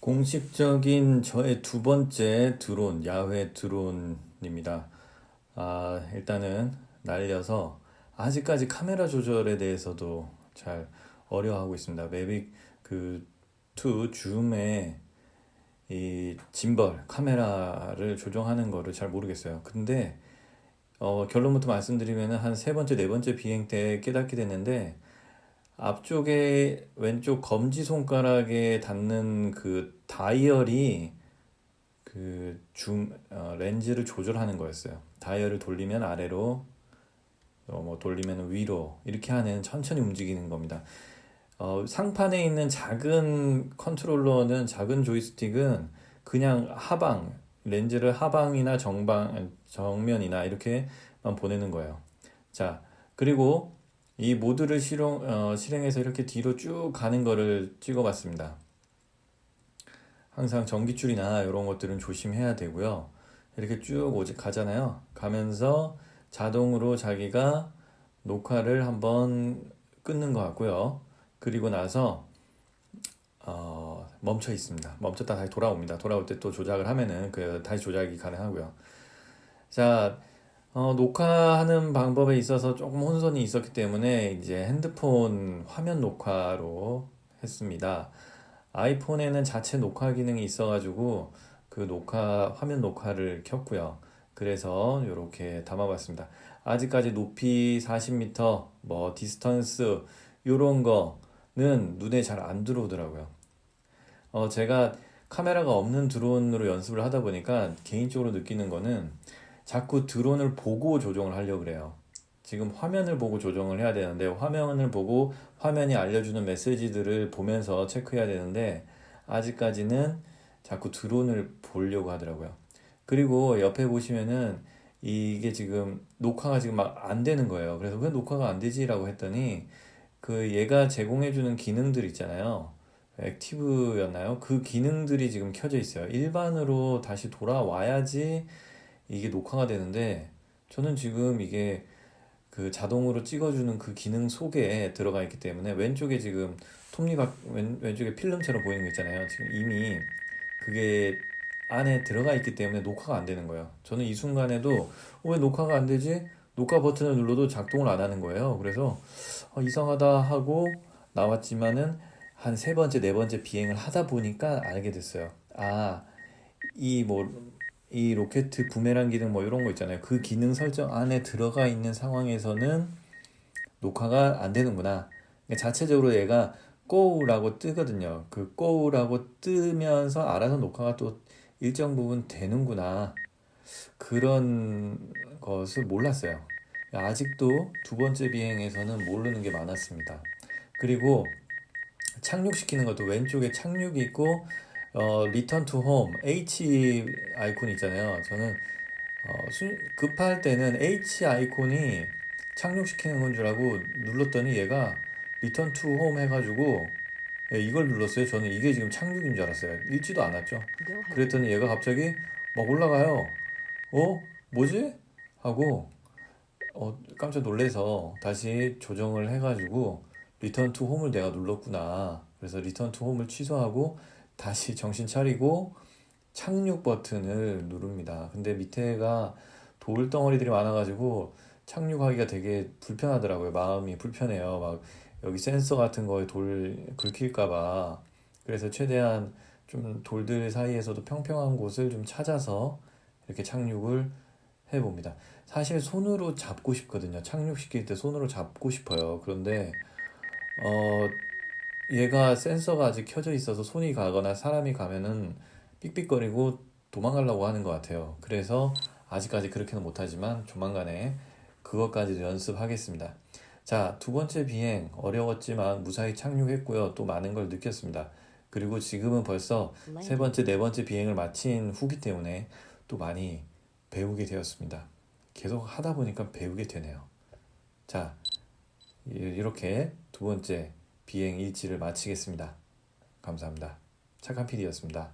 공식적인 저의 두 번째 드론, 야외 드론입니다. 아, 일단은 날려서 아직까지 카메라 조절에 대해서도 잘 어려워하고 있습니다. 매빅 그2 줌의 이 짐벌 카메라를 조정하는 거를 잘 모르겠어요. 근데 어, 결론부터 말씀드리면은 한세 번째, 네 번째 비행 때 깨닫게 됐는데 앞쪽에 왼쪽 검지 손가락에 닿는 그 다이얼이 그 줌, 어, 렌즈를 조절하는 거였어요. 다이얼을 돌리면 아래로, 어, 뭐 돌리면 위로 이렇게 하는 천천히 움직이는 겁니다. 어, 상판에 있는 작은 컨트롤러는 작은 조이스틱은 그냥 하방 렌즈를 하방이나 정방 정면이나 이렇게만 보내는 거예요. 자 그리고 이 모드를 실행, 어, 실행해서 이렇게 뒤로 쭉 가는 거를 찍어봤습니다. 항상 전기줄이나 이런 것들은 조심해야 되고요. 이렇게 쭉 오직 가잖아요. 가면서 자동으로 자기가 녹화를 한번 끊는 것 같고요. 그리고 나서 어, 멈춰 있습니다. 멈췄다 다시 돌아옵니다. 돌아올 때 또 조작을 하면은 그 다시 조작이 가능하고요. 자, 어, 녹화하는 방법에 있어서 조금 혼선이 있었기 때문에 이제 핸드폰 화면 녹화로 했습니다. 아이폰에는 자체 녹화 기능이 있어가지고 그 녹화, 화면 녹화를 켰고요. 그래서 이렇게 담아봤습니다. 아직까지 높이 40m, 뭐 디스턴스 이런 거는 눈에 잘 안 들어오더라고요. 어, 제가 카메라가 없는 드론으로 연습을 하다 보니까 개인적으로 느끼는 거는 자꾸 드론을 보고 조정을 하려고 그래요. 지금 화면을 보고 조정을 해야 되는데 화면을 보고 화면이 알려주는 메시지들을 보면서 체크해야 되는데 아직까지는 자꾸 드론을 보려고 하더라고요. 그리고 옆에 보시면은 이게 지금 녹화가 지금 막 안 되는 거예요. 그래서 왜 녹화가 안 되지라고 했더니 그 얘가 제공해주는 기능들 있잖아요. 액티브였나요? 그 기능들이 지금 켜져 있어요. 일반으로 다시 돌아와야지 이게 녹화가 되는데 저는 지금 이게 그 자동으로 찍어주는 그 기능 속에 들어가 있기 때문에 왼쪽에 지금 톱니바 왼, 왼쪽에 필름처럼 보이는 거 있잖아요. 지금 이미 그게 안에 들어가 있기 때문에 녹화가 안 되는 거예요. 저는 이 순간에도 어, 왜 녹화가 안 되지? 녹화 버튼을 눌러도 작동을 안 하는 거예요. 그래서 어, 이상하다 하고 나왔지만은 한 세 번째, 네 번째 비행을 하다 보니까 알게 됐어요. 아, 이뭐 이 로켓 부메랑 기능 뭐 이런 거 있잖아요. 그 기능 설정 안에 들어가 있는 상황에서는 녹화가 안 되는구나. 그러니까 자체적으로 얘가 go라고 뜨거든요. 그 go라고 뜨면서 알아서 녹화가 또 일정 부분 되는구나. 그런 것을 몰랐어요. 아직도 두 번째 비행에서는 모르는 게 많았습니다. 그리고 착륙시키는 것도 왼쪽에 착륙이 있고 어, 리턴 투 홈, H 아이콘 있잖아요. 저는 어, 순, 급할 때는 H 아이콘이 착륙시키는 건 줄 알고 눌렀더니 얘가 리턴 투홈 해가지고 예, 이걸 눌렀어요. 저는 이게 지금 착륙인 줄 알았어요. 읽지도 않았죠. 그랬더니 얘가 갑자기 막 올라가요. 어? 뭐지? 하고 어, 깜짝 놀래서 다시 조정을 해가지고 리턴 투 홈을 내가 눌렀구나. 그래서 리턴 투 홈을 취소하고 다시 정신 차리고 착륙 버튼을 누릅니다. 근데 밑에가 돌덩어리들이 많아가지고 착륙하기가 되게 불편하더라고요. 마음이 불편해요. 막 여기 센서 같은 거에 돌 긁힐까봐. 그래서 최대한 좀 돌들 사이에서도 평평한 곳을 좀 찾아서 이렇게 착륙을 해봅니다. 사실 손으로 잡고 싶거든요. 착륙시킬 때 손으로 잡고 싶어요. 그런데, 어, 얘가 센서가 아직 켜져 있어서 손이 가거나 사람이 가면은 삑삑거리고 도망가려고 하는 것 같아요. 그래서 아직까지 그렇게는 못하지만 조만간에 그것까지도 연습하겠습니다. 자, 두 번째 비행 어려웠지만 무사히 착륙했고요. 또 많은 걸 느꼈습니다. 그리고 지금은 벌써 세 번째, 네 번째 비행을 마친 후기 때문에 또 많이 배우게 되었습니다. 계속 하다 보니까 배우게 되네요. 자, 이렇게 두 번째 비행 일지를 마치겠습니다. 감사합니다. 착한 PD였습니다.